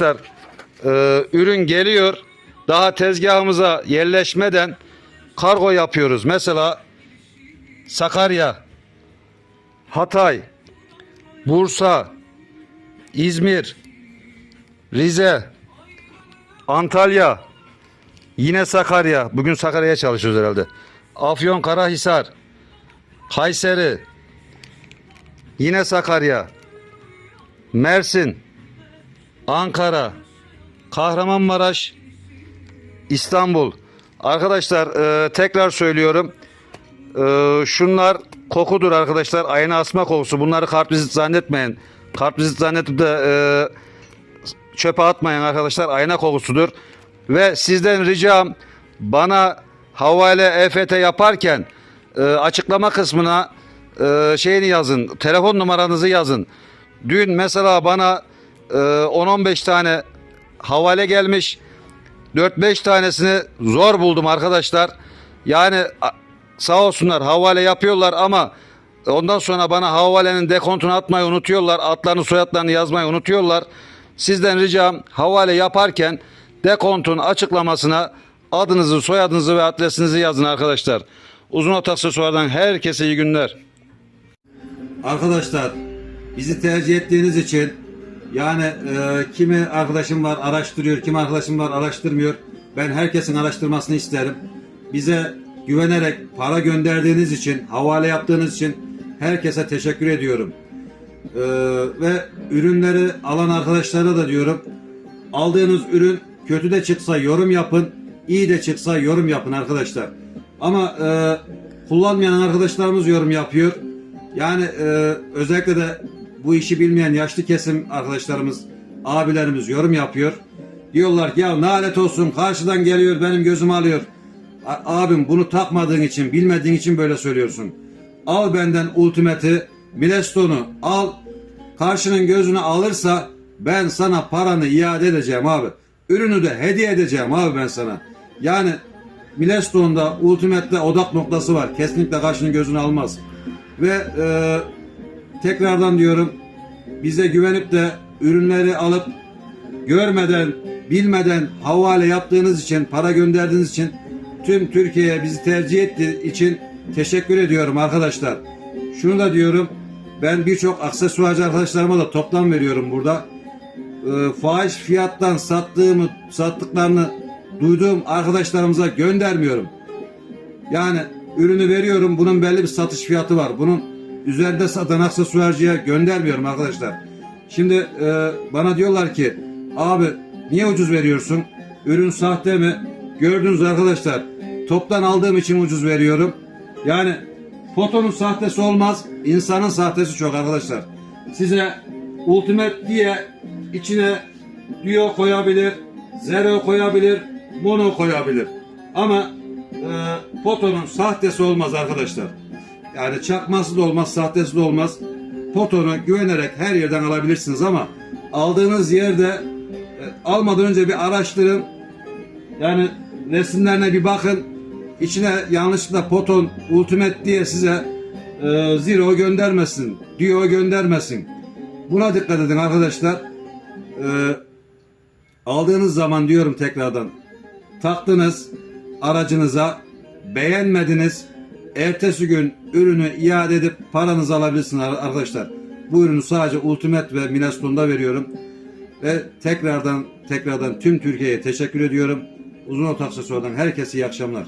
arkadaşlar e, ürün geliyor. Daha tezgahımıza yerleşmeden kargo yapıyoruz. Mesela Sakarya, Hatay, Bursa, İzmir, Rize, Antalya, yine Sakarya. Bugün Sakarya'ya çalışıyoruz herhalde. Afyon, Karahisar, Kayseri, yine Sakarya, Mersin, Ankara, Kahramanmaraş, İstanbul. Arkadaşlar e, tekrar söylüyorum. E, şunlar kokudur arkadaşlar. Ayna asma kokusu. Bunları kartvizit zannetmeyin. Kartvizit zannedip de e, çöpe atmayın arkadaşlar. Ayna kokusudur. Ve sizden ricam bana havale EFT yaparken e, açıklama kısmına e, şeyini yazın. Telefon numaranızı yazın. Dün mesela bana 10-15 tane havale gelmiş. 4-5 tanesini zor buldum arkadaşlar. Yani sağ olsunlar havale yapıyorlar ama ondan sonra bana havalenin dekontunu atmayı unutuyorlar. Adlarını soyadlarını yazmayı unutuyorlar. Sizden ricam havale yaparken dekontun açıklamasına adınızı, soyadınızı ve adresinizi yazın arkadaşlar. Uzun Aksesuar'dan herkese iyi günler. Arkadaşlar bizi tercih ettiğiniz için yani e, kimi arkadaşım var araştırıyor, kimi arkadaşım var araştırmıyor. Ben herkesin araştırmasını isterim. Bize güvenerek para gönderdiğiniz için, havale yaptığınız için herkese teşekkür ediyorum. E, ve ürünleri alan arkadaşlara da diyorum. Aldığınız ürün kötü de çıksa yorum yapın, iyi de çıksa yorum yapın arkadaşlar. Ama e, kullanmayan arkadaşlarımız yorum yapıyor. Yani e, özellikle de bu işi bilmeyen yaşlı kesim arkadaşlarımız, abilerimiz yorum yapıyor. Diyorlar ki ya nalet olsun karşıdan geliyor benim gözüm alıyor. A- abim bunu takmadığın için, bilmediğin için böyle söylüyorsun. Al benden ultimati, Milestone'u al. Karşının gözünü alırsa ben sana paranı iade edeceğim abi. Ürünü de hediye edeceğim abi ben sana. Yani Milestone'da Ultimate'de odak noktası var. Kesinlikle karşının gözünü almaz. Ve e, tekrardan diyorum bize güvenip de ürünleri alıp görmeden, bilmeden havale yaptığınız için, para gönderdiğiniz için tüm Türkiye'ye bizi tercih ettiği için teşekkür ediyorum arkadaşlar. Şunu da diyorum, ben birçok aksesuarcı arkadaşlarıma da toplam veriyorum burada. Ee, fahiş fiyattan sattığımı, sattıklarını duyduğum arkadaşlarımıza göndermiyorum. Yani ürünü veriyorum, bunun belli bir satış fiyatı var. Bunun üzerinde satan aksesuarcıya göndermiyorum arkadaşlar. Şimdi e, bana diyorlar ki abi niye ucuz veriyorsun? Ürün sahte mi? Gördünüz arkadaşlar. Toptan aldığım için ucuz veriyorum. Yani fotonun sahtesi olmaz. insanın sahtesi çok arkadaşlar. Size Ultimate diye içine Duo koyabilir, Zero koyabilir, Mono koyabilir. Ama e, fotonun sahtesi olmaz arkadaşlar. Yani çakması da olmaz, sahtesi de olmaz. Potonu güvenerek her yerden alabilirsiniz ama aldığınız yerde e, almadan önce bir araştırın. Yani resimlerine bir bakın. İçine yanlışlıkla Poton Ultimate diye size e, Zero göndermesin. Dio göndermesin. Buna dikkat edin arkadaşlar. E, aldığınız zaman diyorum tekrardan taktınız aracınıza beğenmediniz ertesi gün ürünü iade edip paranızı alabilirsiniz ar- arkadaşlar. Bu ürünü sadece Ultimate ve Milestone'da veriyorum. Ve tekrardan tekrardan tüm Türkiye'ye teşekkür ediyorum. Uzun Ot Aksesuar'dan herkese iyi akşamlar.